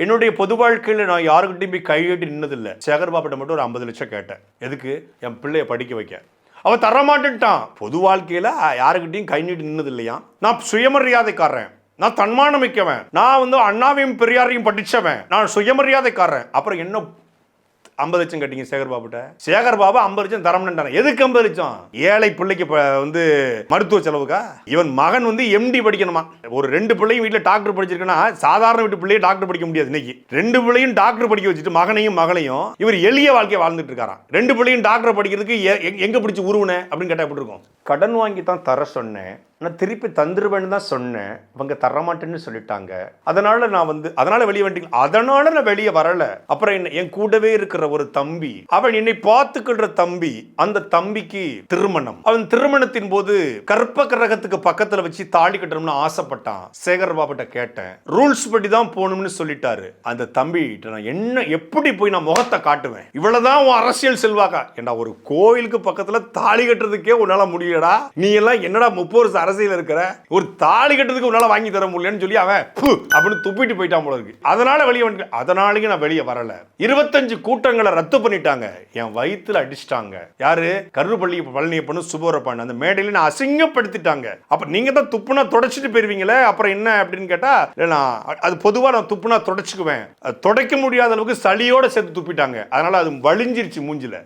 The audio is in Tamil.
என்னுடைய பொது வாழ்க்கையில் நான் யாருக்கிட்டையும் போய் கையெட்டி நின்னதில்லை. சேகர் பாப்பிட்ட மட்டும் ஒரு ஐம்பது லட்சம் கேட்டேன். எதுக்கு? என் பிள்ளைய படிக்க வைக்க. அவன் தரமாட்டேன்ட்டான். பொது வாழ்க்கையில் யாருக்கிட்டையும் கை நீட்டி நின்னது இல்லையா நான் சுயமரியாதைக்காரன். நான் தன்மானமிக்கவன் நான் வந்து அண்ணாவையும் பெரியாரையும் படிச்சவன். நான் சுயமரியாதைக்காரன். அப்புறம் என்ன ஐம்பது லட்சம் கட்டிங்க சேகர் பாபுட்ட சேகர் பாபு ஐம்பது லட்சம் தரம்னுட்டாங்க எதுக்கு ஐம்பது லட்சம்? ஏழை பிள்ளைக்கு வந்து மருத்துவ செலவுக்கா? இவன் மகன் வந்து எம்டி படிக்கணுமா? ஒரு ரெண்டு பிள்ளையும் வீட்டில் டாக்டர் படிச்சிருக்கனா சாதாரண வீட்டு பிள்ளையை டாக்டர் படிக்க முடியாது இன்னைக்கு. ரெண்டு பிள்ளையும் டாக்டர் படிக்க வச்சுட்டு மகனையும் மகளையும் இவர் எளிய வாழ்க்கையை வாழ்ந்துட்டு இருக்காராம். ரெண்டு பிள்ளையும் டாக்டர் படிக்கிறதுக்கு எங்க- எங்க பிடிச்சி உருவனே? அப்படின்னு கேட்டா எப்படி இருக்கும்? கடன் வாங்கி தான் தர சொன்னேன். நான் திருப்பி தந்துருவேன்னு தான் சொன்னேன். இவங்க தரமாட்டேன்னு சொல்லிட்டாங்க. அதனால நான் வந்து அதனால வெளியே வந்துட்டீங்க. அதனால நான் வெளியே வரல. அப்புறம் என்ன என் கூடவே இருக்கிற ஒரு தம்பி அவன் என்னை பார்த்துக்கிற தம்பி அந்த தம்பிக்கு திருமணம். அவன் திருமணத்தின் போது கற்ப கிரகத்துக்கு பக்கத்துல வச்சு தாலி கட்டணும்னு ஆசைப்பட்டான். சேகர் பாபுட்ட கேட்டேன். ரூல்ஸ் படி தான் போகணும்னு சொல்லிட்டாரு. அந்த தம்பி நான் என்ன எப்படி போய் நான் முகத்தை காட்டுவேன்? இவ்வளவுதான் உன் அரசியல் செல்வாக்கா? ஏண்டா ஒரு கோயிலுக்கு பக்கத்துல தாலி கட்டுறதுக்கே உன்னால முடியலடா. நீ எல்லாம் என்னடா முப்பது வருஷம் அரசியல் இருக்கிற ஒரு தாலி கட்டுறதுக்கு உன்னால வாங்கி தர முடியலன்னு சொல்லி அவன் அப்படின்னு துப்பிட்டு போயிட்டான் போல இருக்கு. அதனால வெளியே வந்து அதனாலயும் நான் வெளியே வரல. இருபத்தஞ்சு கூட்டங்களை ரத்து பண்ணிட்டாங்க. என் வயிற்றுல அடிச்சிட்டாங்க. யாரு? கருப்பள்ளி பழனியப்பனும் சுபரப்பன் அந்த மேடையில நான் அசிங்கப்படுத்திட்டாங்க. அப்ப நீங்க தான் துப்புனா தொடச்சிட்டு போயிருவீங்களே அப்புறம் என்ன அப்படின்னு கேட்டா நான் அது பொதுவா நான் துப்புனா தொடச்சுக்குவேன். அது துடைக்க முடியாத அளவுக்கு சளியோட சேர்த்து துப்பிட்டாங்க. அதனால அது வலிஞ்சிருச்சு மூஞ்சில.